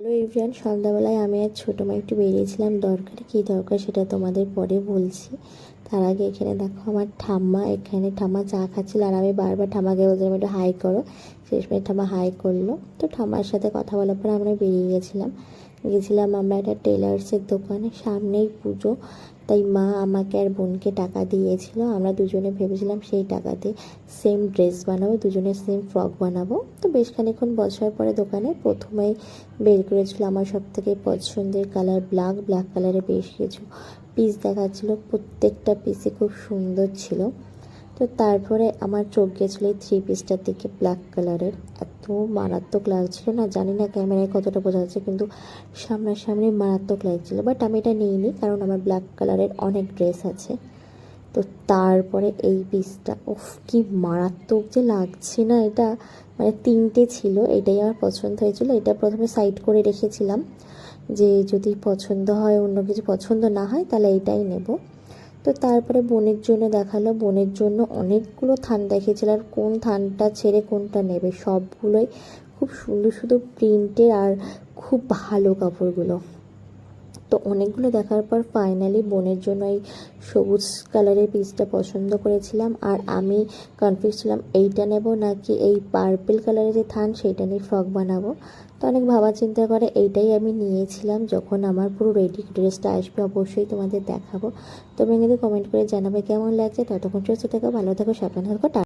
Hello everyone সন্ধ্যাবেলায় আমি আর ছোটো মা একটু বেরিয়েছিলাম। দরকার কী দরকার সেটা তোমাদের পরে বলছি। তার আগে এখানে দেখো আমার ঠাম্মা, এখানে ঠাম্মা চা খাচ্ছিল আর আমি বারবার ঠাম্মাকে বলছিলাম একটু হাই করো। শেষমেশ ঠাম্মা হাই করল। তো ঠাম্মার সাথে কথা বলার পর আমরা বেরিয়ে গেছিলাম। গেছিলাম আমরা একটা টেলার্সের দোকানে, সামনেই পুজো। তাই মা আমাকে আর বোনকে টাকা দিয়েছিল। আমরা দুজনে ভেবেছিলাম সেই টাকাতে সেম ড্রেস বানাবো, দুজনে সেম ফ্রক বানাবো। তো বেশ খানিক্ষণ বসার পরে দোকানে প্রথমেই বের করেছিল আমার সব থেকে পছন্দের কালার ব্ল্যাক ব্ল্যাক কালারে বেশ কিছু পিস দেখাচ্ছিল, প্রত্যেকটা পিসে খুব সুন্দর ছিল। তো তারপরে আমার চোখ গেছিল এই থ্রি পিসটার দিকে ব্ল্যাক কালারের এত মারাত্মক লাগছিল না, জানি না ক্যামেরায় কতটা বোঝা যাচ্ছে, কিন্তু সামনাসামনি মারাত্মক লাগছিল। বাট আমি এটা নিইনি, কারণ আমার ব্ল্যাক কালারের অনেক ড্রেস আছে। তো তারপরে এই পিসটা উফ, কি মারাত্মক যে লাগছে না এটা। মানে তিনটে ছিল, এটাই আমার পছন্দ হয়েছিল। এটা প্রথমে সাইড করে রেখেছিলাম। যে যদি পছন্দ হয়, অন্য কিছু পছন্দ না হয়, তাহলে এইটাই নেব। তো তারপরে বোনের জন্য দেখাল, বোনের জন্য অনেকগুলো থান দেখেছিল আর কোন থানটা ছেড়ে কোনটা নেবে? সবগুলোই খুব সুন্দর সুন্দর প্রিন্টের আর খুব ভালো কাপড়গুলো। তো অনেকগুলো দেখার পর ফাইনালি বোনের জন্য এই সবুজ কালারের পিসটা পছন্দ করেছিলাম। আর আমি কনফিউজ ছিলাম, এইটা নেব নাকি এই পার্পেল কালারের যে থান, সেইটা নিয়ে ফ্রক বানাবো? তো অনেক ভাবা চিন্তা করে, এইটাই আমি নিয়েছিলাম। যখন আমার পুরো রেডি ড্রেসটা আসবে, অবশ্যই তোমাদের দেখাবো। তোমরা কিন্তু কমেন্ট করে জানাবে কেমন লাগছে। ততক্ষণ সুস্থ থাকো, ভালো থাকো, সাবধানে থাকো